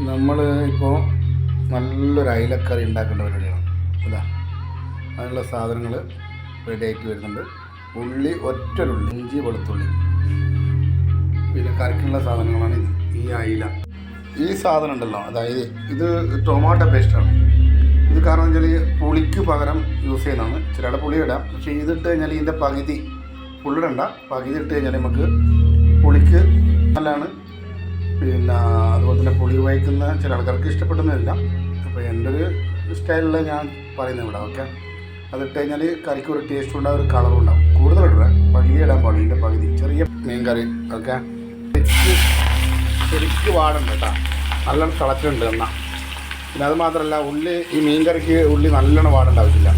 നമ്മൾ ഇപ്പോൾ നല്ലൊരു അയിലക്കറി ഉണ്ടാക്കേണ്ട പരിപാടിയാണ്. ഇതാ അതിനുള്ള സാധനങ്ങൾ റെഡി ആയിട്ട് വരുന്നുണ്ട്. ഉള്ളി ഒറ്റൊരുള്ളി ഇഞ്ചി വെളുത്തുള്ളി. പിന്നെ കറിക്കുള്ള സാധനങ്ങളാണ് ഇത് ഈ അയില. ഈ സാധനം ഉണ്ടല്ലോ അതായത് ഇത് ടൊമാറ്റോ പേസ്റ്റാണ് ഇത് കാരണം വെച്ചാൽ പുളിക്ക് പകരം യൂസ് ചെയ്യുന്നതാണ്. ചിലയുടെ പുളി ഇടാം. പക്ഷേ ഇതിട്ട് കഴിഞ്ഞാൽ ഇതിന്റെ പകുതി പുള്ളിടണ്ട പകുതി ഇട്ട് കഴിഞ്ഞാൽ നമുക്ക് പുളിക്ക് നല്ലതാണ്. പിന്നെ അതുപോലെ തന്നെ പുളി വായിക്കുന്ന ചില ആൾക്കാർക്ക് ഇഷ്ടപ്പെടുന്നില്ല അപ്പോൾ എന്റെ ഒരു സ്റ്റൈലിൽ ഞാൻ പറയുന്നത് ഇവിടെ ഓക്കെ അതിട്ട് കഴിഞ്ഞാൽ കറിക്ക് ഒരു ടേസ്റ്റ് ഉണ്ടാവും ഒരു കളറും ഉണ്ടാവും. കൂടുതൽ പകുതി ഇടാൻ പാടില്ല പകുതി. ചെറിയ മീൻ കറി ഓക്കെ ശരിക്ക് ശരിക്ക് വാടുണ്ട് കേട്ടോ. നല്ലോണം തിളച്ചിട്ടുണ്ട് എന്നാൽ പിന്നെ അത് മാത്രമല്ല ഉള്ളി ഈ മീൻ കറിക്ക് ഉള്ളി നല്ലോണം വാടേണ്ട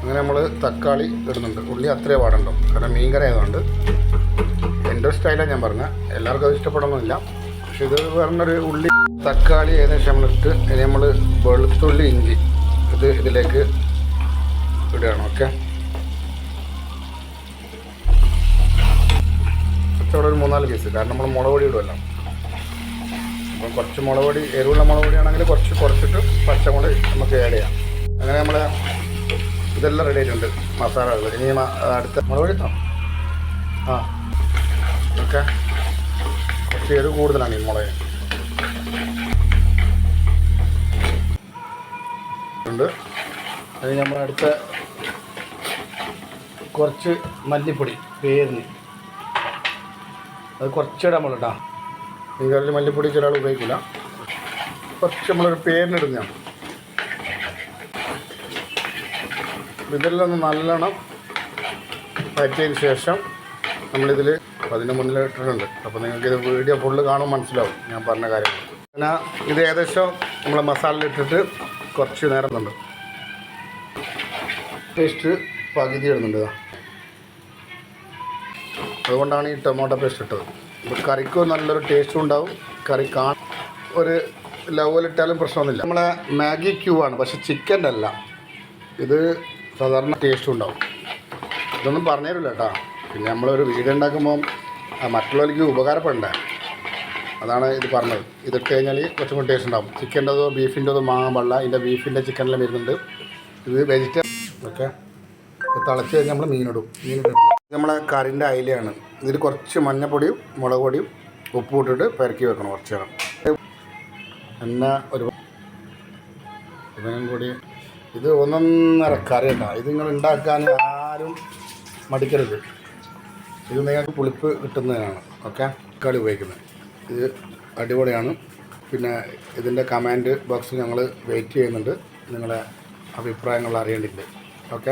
അങ്ങനെ നമ്മൾ തക്കാളി ഇടുന്നുണ്ട്. ഉള്ളി അത്രേ പാടുണ്ടോ കാരണം മീൻ കറി ആയതുകൊണ്ട് എന്റെ സ്റ്റൈലാണ് ഞാൻ പറഞ്ഞത് എല്ലാവർക്കും അത് ഇഷ്ടപ്പെടണമെന്നില്ല പക്ഷെ ഇത് പറഞ്ഞൊരു ഉള്ളി തക്കാളി ഏകദേശം നമ്മളിട്ട് ഇനി നമ്മൾ വെളുത്തുള്ളി ഇഞ്ചി ഇത് ഇതിലേക്ക് ഇടുകയാണ് ഓക്കെ? കുറച്ചുകൂടെ ഒരു മൂന്നാൽ പീസ് കാരണം നമ്മൾ മുളക് പൊടി ഇടുമല്ലോ അപ്പം കുറച്ച് മുളക് പൊടി എരിവുള്ള മുളക് പൊടിയാണെങ്കിൽ കുറച്ച് കുറച്ചിട്ട് പച്ചമുളക് നമുക്ക് ആഡ് ചെയ്യാം. അങ്ങനെ നമ്മൾ ഇതെല്ലാം റെഡി ആയിട്ടുണ്ട് മസാലകൾ. ഇനി അടുത്ത മുളക് പൊടി ആ ഓക്കെ? എരിവ് കൂടുതലാണ് ഈ മുളക് ഉണ്ട്. അത് നമ്മൾ അടുത്ത കുറച്ച് മല്ലിപ്പൊടി പേരിന്. അത് കുറച്ചിടാൻ നമ്മൾ ഈ കറിയിൽ മല്ലിപ്പൊടി ചില ആൾ ഉപയോഗിക്കില്ല കുറച്ച് നമ്മളൊരു പേരിനിടുന്നതാണ് ഇതെല്ലാം ഒന്ന് നല്ലോണം പറ്റിയതിന് ശേഷം നമ്മളിതിൽ അതിന്റെ മുന്നിൽ ഇട്ടിട്ടുണ്ട്. അപ്പോൾ നിങ്ങൾക്ക് ഇത് വീഡിയോ ഫുള്ള് കാണും മനസ്സിലാവും ഞാൻ പറഞ്ഞ കാര്യങ്ങൾ. പിന്നെ ഇത് ഏകദേശം നമ്മൾ മസാല ഇട്ടിട്ട് കുറച്ച് നേരം ഉണ്ട് പേസ്റ്റ് പകുതി ഇടുന്നുണ്ട് അതുകൊണ്ടാണ് ഈ ടൊമാറ്റോ പേസ്റ്റ് ഇട്ടത്. അപ്പോൾ കറിക്ക് നല്ലൊരു ടേസ്റ്റും ഉണ്ടാവും. കറി കാ ഒരു ലവലിട്ടാലും പ്രശ്നമൊന്നുമില്ല. നമ്മളെ മാഗി ക്യൂ ആണ് പക്ഷെ ചിക്കന്റെ അല്ല. ഇത് സാധാരണ ടേസ്റ്റും ഉണ്ടാവും. ഇതൊന്നും പറഞ്ഞു തരില്ല കേട്ടോ. പിന്നെ നമ്മളൊരു വീട് ഉണ്ടാക്കുമ്പോൾ ആ മറ്റുള്ളവർക്ക് ഉപകാരപ്പെടണ്ടേ? അതാണ് ഇത് പറഞ്ഞത്. ഇതൊക്കെ കഴിഞ്ഞാൽ കുറച്ചും കൂടി ടേസ്റ്റ് ഉണ്ടാവും. ചിക്കന്റെതോ ബീഫിന്റെതോ വാങ്ങാൻ പാടില്ല ഇതിന്റെ ബീഫിന്റെ ചിക്കനെല്ലാം വരുന്നുണ്ട്. ഇത് വെജിറ്റബിൾ ഓക്കെ തിളച്ച് കഴിഞ്ഞാൽ നമ്മൾ മീനിടും. മീനിടും നമ്മൾ കറിന്റെ അയിലയാണ്. ഇതിൽ കുറച്ച് മഞ്ഞപ്പൊടിയും മുളക് പൊടിയും ഉപ്പ് ഇട്ടിട്ട് പെരക്കി വെക്കണം കുറച്ച് നേരം പിന്നെ ഒരു ഇതിനും കൂടി ഇത് ഒന്നൊന്നര കറി ഉണ്ടാകും ഇത് നിങ്ങൾ ഉണ്ടാക്കാൻ ആരും മടിക്കരുത്. ഇത് നിങ്ങൾക്ക് പുളിപ്പ് കിട്ടുന്നതിനാണ് ഓക്കെ? കളി ഉപയോഗിക്കുന്നത്. ഇത് അടിപൊളിയാണ്. പിന്നെ ഇതിന്റെ കമാൻഡ് ബോക്സ് ഞങ്ങൾ വെയിറ്റ് ചെയ്യുന്നുണ്ട്. നിങ്ങളെ അഭിപ്രായങ്ങൾ അറിയേണ്ടിട്ടുണ്ട്. ഓക്കെ?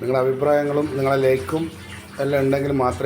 നിങ്ങളുടെ അഭിപ്രായങ്ങളും നിങ്ങളെ ലൈക്കും എല്ലാം ഉണ്ടെങ്കിൽ മാത്രമേ